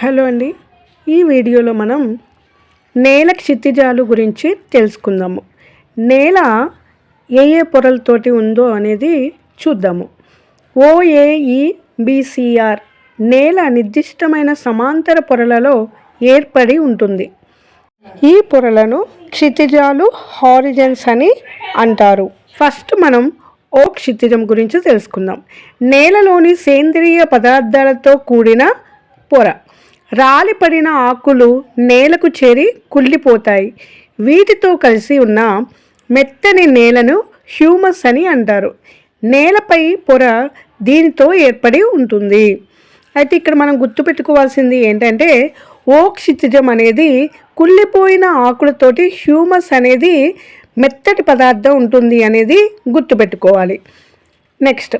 Hello అండి. ఈ వీడియోలో మనం నేల క్షితిజాలు గురించి తెలుసుకుందాము. నేల ఏ ఏ పొరలతోటి ఉందో అనేది చూద్దాము. ఓఏఈ బీసీఆర్ నేల నిర్దిష్టమైన సమాంతర పొరలలో ఏర్పడి ఉంటుంది. ఈ పొరలను క్షితిజాలు హారిజన్స్ అని అంటారు. ఫస్ట్ మనం ఓ క్షితిజం గురించి తెలుసుకుందాం. నేలలోని సేంద్రియ పదార్థాలతో కూడిన పొర. రాలిపడిన ఆకులు నేలకు చేరి కుళ్ళిపోతాయి. వీటితో కలిసి ఉన్న మెత్తని నేలను హ్యూమస్ అని అంటారు. నేలపై పొర దీనితో ఏర్పడి ఉంటుంది. అయితే ఇక్కడ మనం గుర్తుపెట్టుకోవాల్సింది ఏంటంటే ఓక్షితిజం అనేది కుళ్ళిపోయిన ఆకులతోటి హ్యూమస్ అనేది మెత్తటి పదార్థం ఉంటుంది అనేది గుర్తుపెట్టుకోవాలి నెక్స్ట్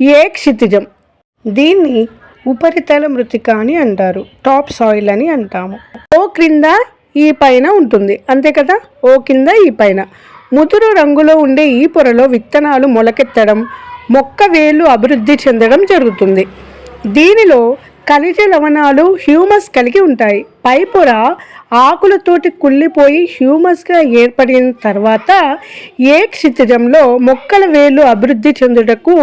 ఏ క్షితిజం దీన్ని ఉపరితల మృతిక అని అంటారు. టాప్ సాయిల్ అని అంటాము. ఓ క్రింద ఈ పైన ఉంటుంది. అంతే కదా? ఓ కింద ఈ పైన. ముదురు రంగులో ఉండే ఈ పొరలో విత్తనాలు మొలకెత్తడం మొక్క వేలు అభివృద్ధి చెందడం జరుగుతుంది. దీనిలో ఖనిజ లవణాలు హ్యూమస్ కలిగి ఉంటాయి. పై పొర ఆకులతోటి కుళ్ళిపోయి హ్యూమస్గా ఏర్పడిన తర్వాత ఏ క్షితిజంలో మొక్కల వేలు అభివృద్ధి చెందుటకు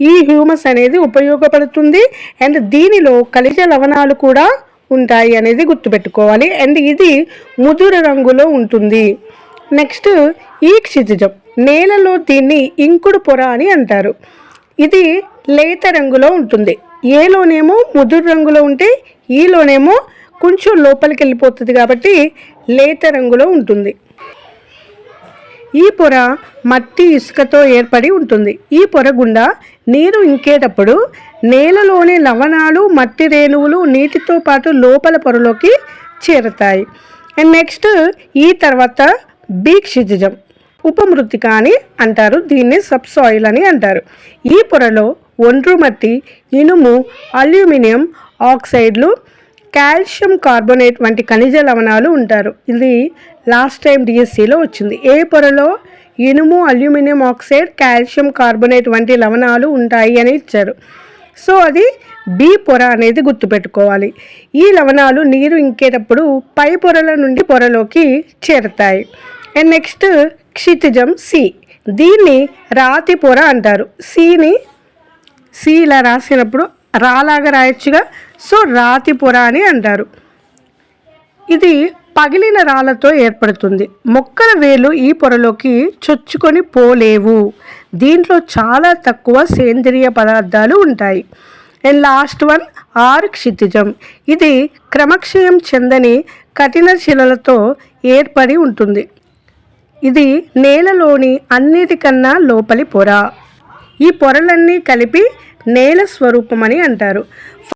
ఈ హ్యూమస్ అనేది ఉపయోగపడుతుంది. అండ్ దీనిలో ఖనిజ లవణాలు కూడా ఉంటాయి అనేది గుర్తుపెట్టుకోవాలి. అండ్ ఇది ముదురు రంగులో ఉంటుంది. నెక్స్ట్ ఈ క్షితిజం నేలలో దీన్ని ఇంకుడు పొర అని అంటారు. ఇది లేత రంగులో ఉంటుంది. ఏలోనేమో ముదురు రంగులో ఉంటే ఈలోనేమో కొంచెం లోపలికి వెళ్ళిపోతుంది కాబట్టి లేత రంగులో ఉంటుంది. ఈ పొర మట్టి ఇసుకతో ఏర్పడి ఉంటుంది. ఈ పొర గుండా నీరు ఇంకేటప్పుడు నేలలోని లవణాలు మట్టి రేణువులు నీటితో పాటు లోపల పొరలోకి చేరుతాయి. అండ్ నెక్స్ట్ ఈ తర్వాత బీక్షిజం ఉపమృతిక అని అంటారు. దీన్ని సబ్సాయిల్ అని అంటారు. ఈ పొరలో ఒండ్రు మట్టి ఇనుము అల్యూమినియం ఆక్సైడ్లు కాల్షియం కార్బోనేట్ వంటి ఖనిజ లవణాలు ఉంటారు. ఇది లాస్ట్ టైం డిఎస్సిలో వచ్చింది. ఏ పొరలో ఇనుము అల్యూమినియం ఆక్సైడ్ కాల్షియం కార్బోనేట్ వంటి లవణాలు ఉంటాయి అని ఇచ్చారు. సో అది బి పొర అనేది గుర్తుపెట్టుకోవాలి. ఈ లవణాలు నీరు ఇంకేటప్పుడు పై పొరల నుండి పొరలోకి చేరుతాయి. అండ్ నెక్స్ట్ క్షితిజం సి. దీన్ని రాతి పొర అంటారు. సిని సి ఇలా రాసినప్పుడు రాలాగా రాయొచ్చుగా. సో రాతి పొర అని అంటారు. ఇది పగిలిన రాళ్ళతో ఏర్పడుతుంది. మొక్కల వేలు ఈ పొరలోకి చొచ్చుకొని పోలేవు. దీంట్లో చాలా తక్కువ సేంద్రియ పదార్థాలు ఉంటాయి. అండ్ లాస్ట్ వన్ ఆరు క్షితిజం. ఇది క్రమక్షయం చెందని కఠిన శిలలతో ఏర్పడి ఉంటుంది. ఇది నేలలోని అన్నిటికన్నా లోపలి పొర. ఈ పొరలన్నీ కలిపి నేల స్వరూపం అని అంటారు.